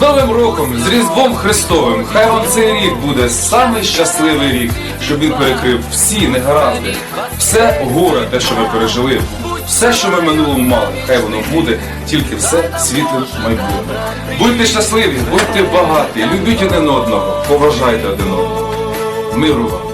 Новим роком, з Різдвом Христовим, хай вам цей рік буде самий щасливий рік, щоб він перекрив всі негаразди, все горе, те, що ми пережили, все, що ми минулому мали, хай воно буде, тільки все світлим майбутнім. Будьте щасливі, будьте багаті, любіть один одного, поважайте один одного. Миру вам.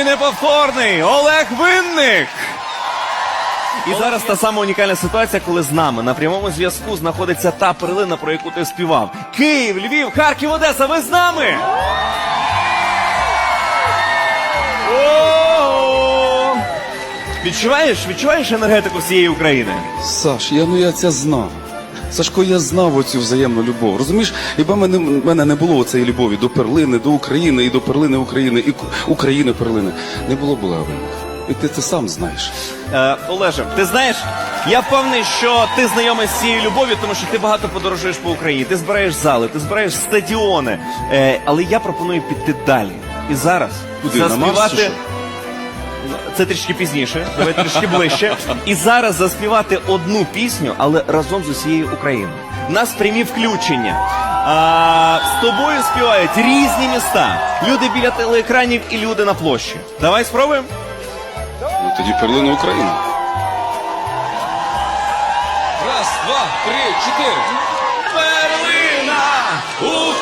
Єдиний неповторний Олег Винник. І зараз та сама унікальна ситуація, коли з нами на прямому зв'язку знаходиться та перлина, про яку ти співав. Київ, Львів, Харків, Одеса, ви з нами? Відчуваєш, відчуваєш енергетику всієї України? Саш, я ну я це знав. Сашко, я знав оцю взаємну любов. Розумієш, якби мене, мене не було цієї любові до перлини, до України, і до перлини України, і України перлини, не було б Олега І ти це сам знаєш. Е, Олеже, ти знаєш, я впевнений, що ти знайомий з цією любов'ю, тому що ти багато подорожуєш по Україні, ти збираєш зали, ти збираєш стадіони. Е, але я пропоную піти далі. І зараз Куди, заспівати. Це трішки пізніше, давай трішки ближче. І зараз заспівати одну пісню, але разом з усією Україною. Нас прямі включення. А, з тобою співають різні міста. Люди біля телеекранів і люди на площі. Давай спробуємо. Ну тоді перлина України. Раз, два, три, чотири. Перлина, Україна.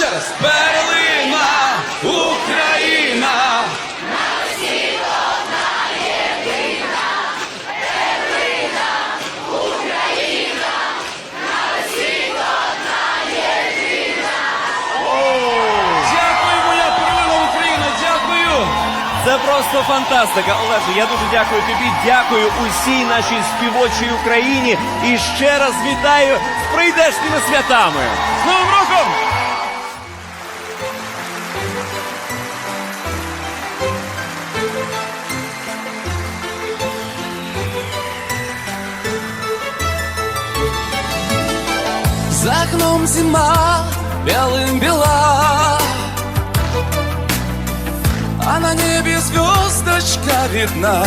ще раз Берлина, Україна. Дякую, моя перемога Україна, дякую. Це просто фантастика, Олеже. Я дуже дякую тобі. Дякую усій нашій співочій Україні. І ще раз вітаю з прийдешніми святами. З Новим роком! За окном зима белым бела. А на небе звездочка видна.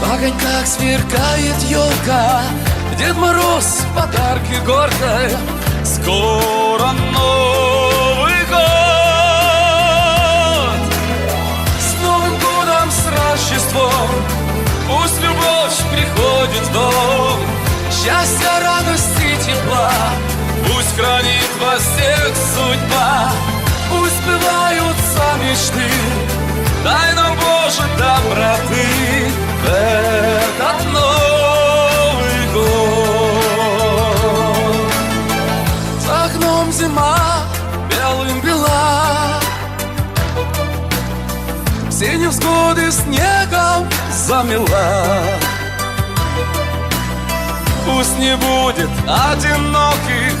В огоньках сверкает елка Дед Мороз подарки горкой Скоро Новый год. С Новым годом, с Рождеством. Пусть любовь приходит в дом Счастья, радости, тепла. Пусть хранит вас всех судьба. Пусть сбываются мечты Дай нам, Боже, доброты. В этот Новый год. За окном зима белым бела все невзгоды снегом замела Пусть не будет одиноких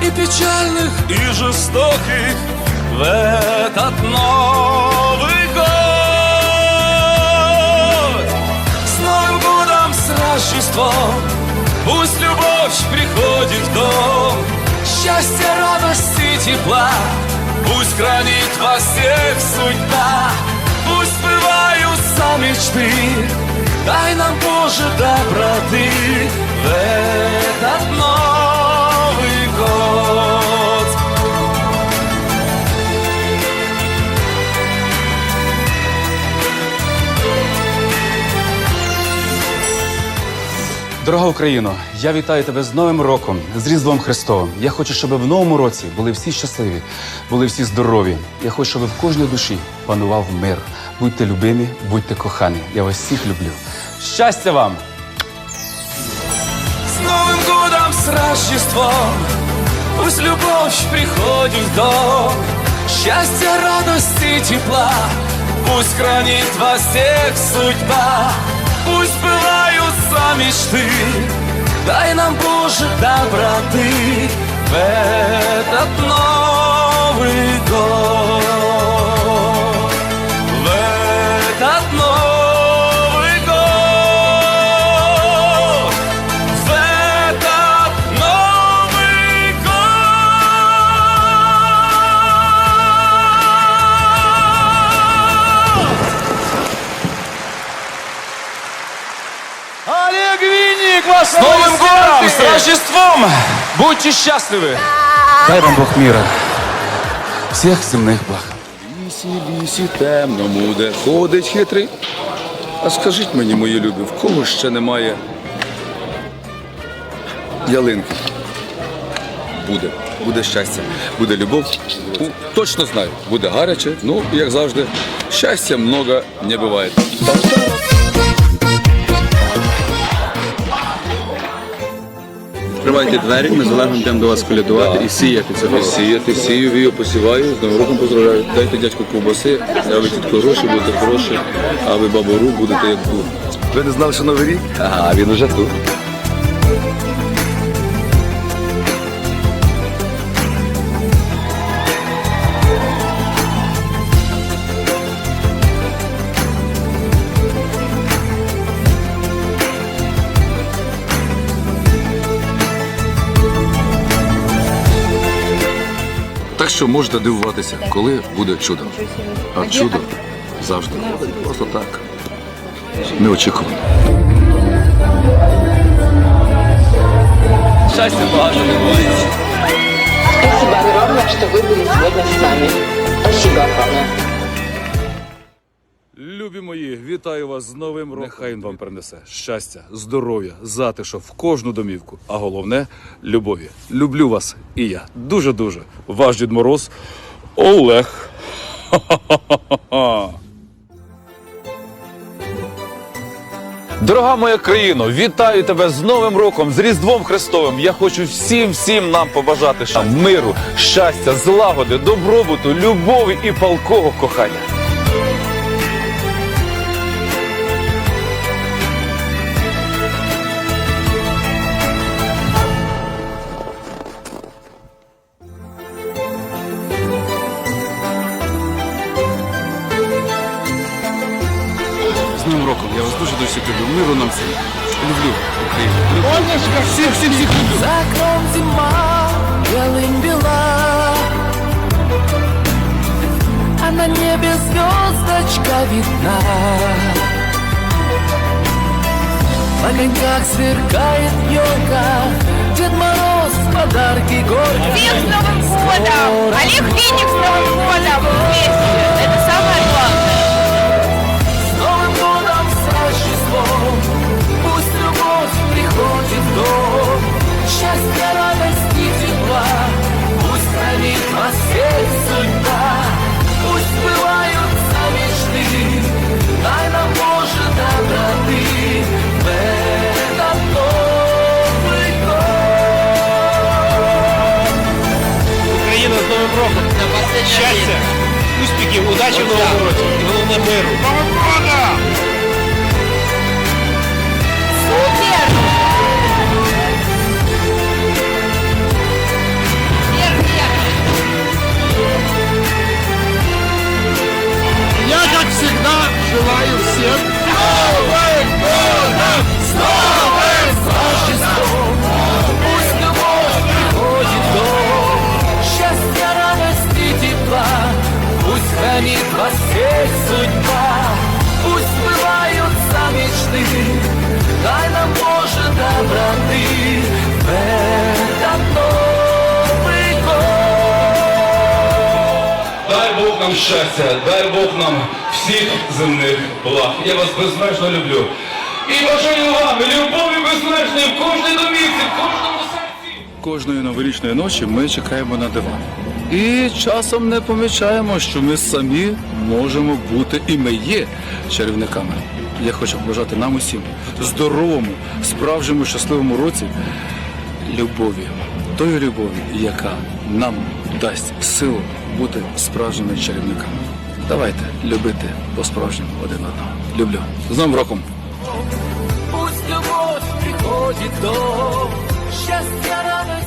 и печальных, и жестоких В этот Новый год. С Новым годом, с Рождеством. Пусть любовь приходит в дом. Счастье, радости, тепла. Пусть хранит вас всех судьба Пусть сбываются мечты Дай нам, Боже, доброты В этот Новый год Дорога Україно, я вітаю тебе з Новим роком, з Різдвом Христовим. Я хочу, щоб в новому році були всі щасливі, були всі здорові. Я хочу, щоб в кожній душі панував мир. Будьте любимі, будьте кохані. Я вас всіх люблю. Щастя вам! С Новым годом, с Рождеством Пусть любовь приходит в дом Счастья, радости, тепла Пусть хранит вас всех судьба Пусть сбываются мечты Дай нам, Боже, доброты В этот Новый год Рождеством! Будьте счастливы! Дай вам Бог міра. Всіх земних благ. Лісі, лісі, темному, де ходить хитрий. А скажіть мені, мої любі, в кого ще немає ялинки? Буде. Буде щастя, буде любов. Ну, точно знаю, буде гаряче. Ну, як завжди, щастя много не буває. Відкривайте двері, ми з Олегом йдемо до вас колядувати і сіяти це голос. Сіяти, сію, вію, посіваю, з Новим роком поздравляю. Дайте дядьку ковбаси, а ви тітко гроші, будете хороші, а ви бабору будете як був. Ви не знали, що новий рік? Ага, він уже тут. Що можете дивуватися, коли буде чудо. А чудо завжди. Просто так. Неочікувано. Щастя багато любові Спасибо огромное, что вы были сегодня с нами. Спасибо огромное. Любі мої, вітаю вас з новим роком. Нехай він вам принесе щастя, здоров'я, затишок в кожну домівку. А головне любові. Люблю вас і я. Дуже дуже. Ваш Дід Мороз Олег. Дорога моя країно, вітаю тебе з Новим роком, з Різдвом Христовим. Я хочу всім всім нам побажати миру, щастя, злагоди, добробуту, любові і палкого кохання. З Новим роком. Я вас дуже дуже всіх люблю. Миру нам всім. Люблю Україну. Люблю. Всіх, всіх, всіх люблю. За окном зима, белым бела А на небе звездочка видна В огоньках сверкает елка Дед Мороз подарки горько Всех с Новым годом! Олег Винник с Новым годом! Вместе! І нам щастя, дай Бог нам всіх земних благ. Я вас безмежно люблю. І бажаю вам любові безмежної в кожній домівці, в кожному серці. Кожної новорічної ночі ми чекаємо на дива. І часом не помічаємо, що ми самі можемо бути і ми є чарівниками. Я хочу побажати нам усім здоровому, справжньому щасливому році любові, тої любові, яка нам дасть силу бути справжніми чарівниками. Давайте любити по-справжньому один одного. Люблю. З Новим роком! Пусть любов приходить до щастя счастья,